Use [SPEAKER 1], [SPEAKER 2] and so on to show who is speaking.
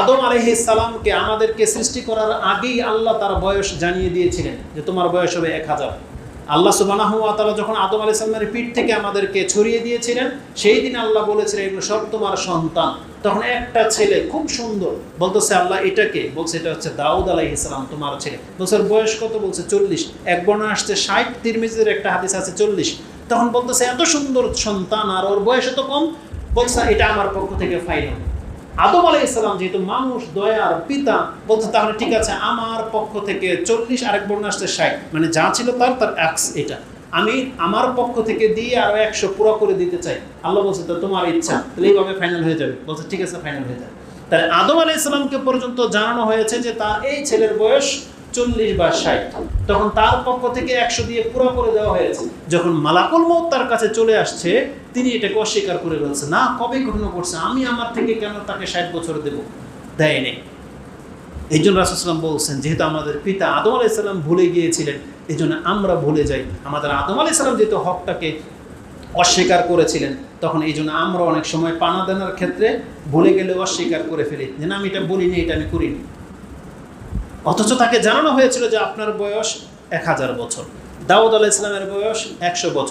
[SPEAKER 1] আদম আলহিসাল্লামকে আমাদেরকে সৃষ্টি করার আগেই আল্লাহ তার বয়স জানিয়ে দিয়েছিলেন যে তোমার বয়স হবে এক হাজার। আল্লাহ সুবানাহু তাআলা যখন আদম আলাইহিস সালামের পিঠ থেকে আমাদেরকে ছড়িয়ে দিয়েছিলেন, সেই দিন আল্লাহ বলেছিলেন, এগুলো সব তোমার সন্তান। তখন একটা ছেলে খুব সুন্দর বলতেছে, আল্লাহ, এটাকে? বলছে, এটা হচ্ছে দাউদ আলাইহিস সালাম, তোমার ছেলে। বলছে বয়স কত? বলছে, চল্লিশ। এক বর্ণ আসছে, ষাট, তিরমিজের একটা হাদিস আছে, চল্লিশ। তখন বলতেছে, এত সুন্দর সন্তান, আর ওর বয়স এত কম। বলছে, এটা আমার পক্ষ থেকে ফাইনাল আদম আলাই ইসলাম যেহেতু মানুষ দয়ার পিতা বলতো তাহলে ঠিক আছে, আমার পক্ষ থেকে চল্লিশ আরেক বর্ণ আসছে ষাট। মানে যা ছিল তার তার অ্যাক্স এটা। আমি আমার পক্ষ থেকে দিয়ে আরও একশো পুরো করে দিতে চাই। আল্লাহ বলছে, তো তোমার ইচ্ছা, তাহলে এইভাবে ফাইনাল হয়ে যাবে। বলছে, ঠিক আছে ফাইনাল হয়ে যাবে। তাহলে আদম আলাই ইসলামকে পর্যন্ত জানানো হয়েছে যে তার এই ছেলের বয়স চল্লিশ বা ষাট। তখন তার পক্ষ থেকে একশো দিয়ে পুরো করে দেওয়া হয়েছে। যখন মালাকুল মৌত তার কাছে চলে আসছে, তিনি এটাকে অস্বীকার করে বলছে, না, কবে ঘটনা করছে আমি আমার থেকে কেন তাকে ষাট বছর দেব? দেয়নি এই জন্য রাসুসলাম বলছেন, যেহেতু আমাদের পিতা আদম আলাইসাল্লাম ভুলে গিয়েছিলেন, এই জন্য আমরা ভুলে যাই। আমাদের আদম আলাইসাল্লাম যেহেতু হকটাকে অস্বীকার করেছিলেন, তখন এই জন্য আমরা অনেক সময় পানা দেনার ক্ষেত্রে ভুলে গেলে অস্বীকার করে ফেলি। যে না, আমি এটা বলিনি, এটা আমি করিনি। অথচ তাকে জানানো হয়েছিল যে আপনার বয়স এক হাজার বছর। দাউদ আলাহ ইসলামের বয়স একশো বছর।